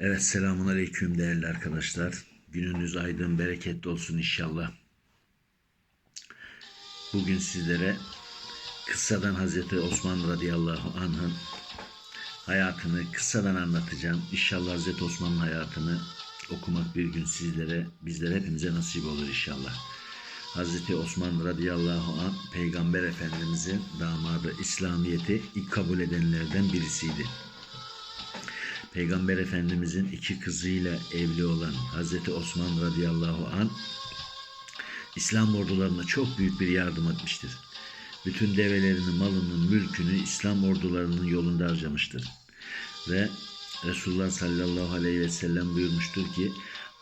Evet selamun aleyküm değerli arkadaşlar. Gününüz aydın, bereketli olsun inşallah. Bugün sizlere kıssadan Hazreti Osman radıyallahu anh'ın hayatını kıssadan anlatacağım. İnşallah Hazreti Osman'ın hayatını okumak bir gün sizlere, bizlere hepimize nasip olur inşallah. Hazreti Osman radıyallahu anh Peygamber Efendimizin damadı İslamiyet'i ilk kabul edenlerden birisiydi. Peygamber Efendimizin iki kızıyla evli olan Hazreti Osman radıyallahu an İslam ordularına çok büyük bir yardım etmiştir. Bütün develerini, malını, mülkünü İslam ordularının yolunda harcamıştır. Ve Resulullah sallallahu aleyhi ve sellem buyurmuştur ki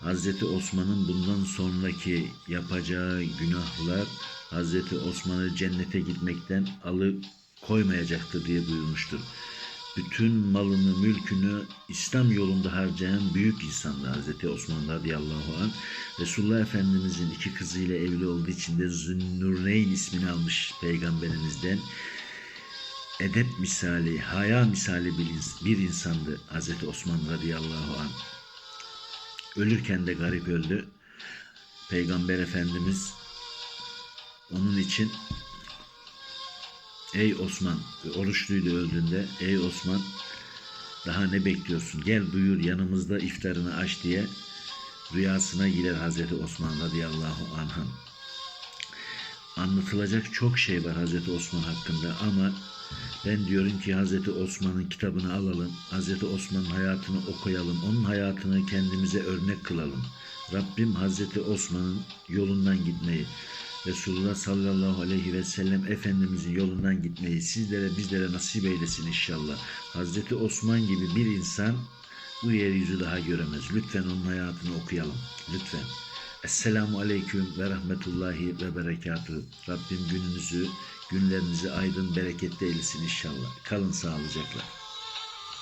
Hazreti Osman'ın bundan sonraki yapacağı günahlar Hazreti Osman'ı cennete gitmekten alıp koymayacaktır diye buyurmuştur bütün malını, mülkünü İslam yolunda harcayan büyük insandı Hazreti Osman radıyallahu anh. Resulullah Efendimizin iki kızıyla evli olduğu için de Zünnurneyn ismini almış peygamberimizden. Edep misali, haya misali bir, ins- bir insandı Hazreti Osman radıyallahu anh. Ölürken de garip öldü. Peygamber Efendimiz onun için Ey Osman, oruçluydu öldüğünde. Ey Osman, daha ne bekliyorsun? Gel buyur yanımızda iftarını aç diye rüyasına girer Hazreti Osman radıyallahu anh'ın. Anlatılacak çok şey var Hazreti Osman hakkında ama ben diyorum ki Hazreti Osman'ın kitabını alalım, Hazreti Osman'ın hayatını okuyalım, onun hayatını kendimize örnek kılalım. Rabbim Hazreti Osman'ın yolundan gitmeyi, Resulullah sallallahu aleyhi ve sellem Efendimizin yolundan gitmeyi sizlere bizlere nasip eylesin inşallah. Hazreti Osman gibi bir insan bu yeryüzü daha göremez. Lütfen onun hayatını okuyalım. Lütfen. Esselamu aleyküm ve rahmetullahi ve berekatuhu. Rabbim gününüzü, günlerinizi aydın, bereketli eylesin inşallah. Kalın sağlıcakla.